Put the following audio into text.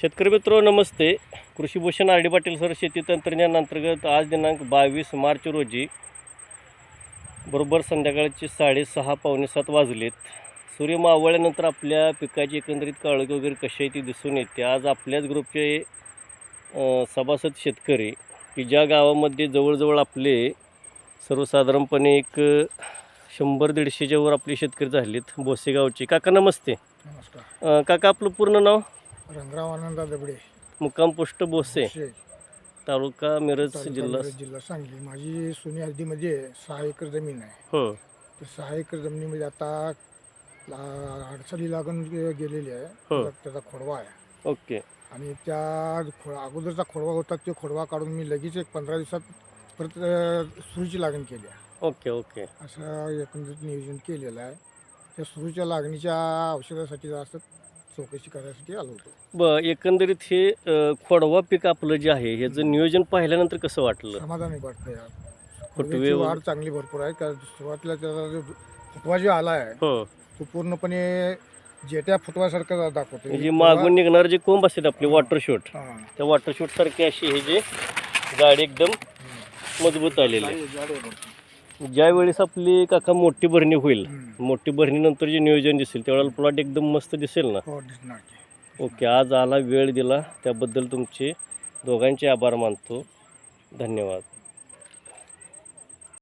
शेतकरी मित्र नमस्ते. कृषीभूषण आर डी पाटील सर शेती तंत्रज्ञान अंतर्गत आज दिनांक बावीस मार्च रोजी बरोबर संध्याकाळचे साडेसहा पावणे सात वाजलेत. सूर्य मावळल्यानंतर आपल्या पिकाची एकंदरीत काळोखी वगैरे कशी आहे ती दिसून येते. आज आपल्याच ग्रुपचे सभासद शेतकरी की ज्या गावामध्ये जवळजवळ आपले सर्वसाधारणपणे एक शंभर दीडशेच्या वर आपले शेतकरी झालेत बोसेगावचे. काका नमस्ते. नमस्कार. काका आपलं पूर्ण नाव? रंगराव आनंदा दबडे मुक्काम पोस्ट बोसे तालुका मिरज जिल्हा जिल्हा सांगली. माझी सोनी हद्दीमध्ये सहा एकर जमीन आहे. हं, तर सहा एकर जमिनीमध्ये आता ला- अडचणी लागून गे- गेलेली आहे. हो. त्याचा- त्याचा खोडवा आहे. ओके. आणि त्या खो अगोदरचा खोडवा होता तो खोडवा काढून मी लगेच एक पंधरा दिवसात परत अ, सुरूची लागण केली आहे. Okay okay. असं एकंदरीत नियोजन केलेलं आहे. त्या सुरूच्या लागणीच्या औषधासाठी असं चौकशी करायसाठी आलो होतो. ब एकंदरीत हे अ, खोडवा पीक आपलं जे आहे ह्याचं नियोजन पाहिल्यानंतर कसं वाटलं? समाधानी वाटतं यार. वाढ चांगली भरपूर आहे कारण सुरुवातीला त्याचा जो फुटवा जो आला आहे हो. तो पूर्णपणे जेट्या फुटवासारखा दाखवतो म्हणजे मागून निघणार जे कोंब असतात आपले वॉटर शूट हा. त्या वॉटर शूट सारखे अशी हे जे गाडी एकदम मजबूत आलेली आहे. जाडी- जाडी आहे भरपूर. ज्या वेळेस आपली काका मोठी भरणी होईल. मोठी भरणीनंतर जे नियोजन दिसेल त्यावेळेला प्लॉट एकदम मस्त दिसेल ना हो दिसणार की. ओके आज आला वेळ दिला त्याबद्दल तुमचे दोघांचे आभार मानतो धन्यवाद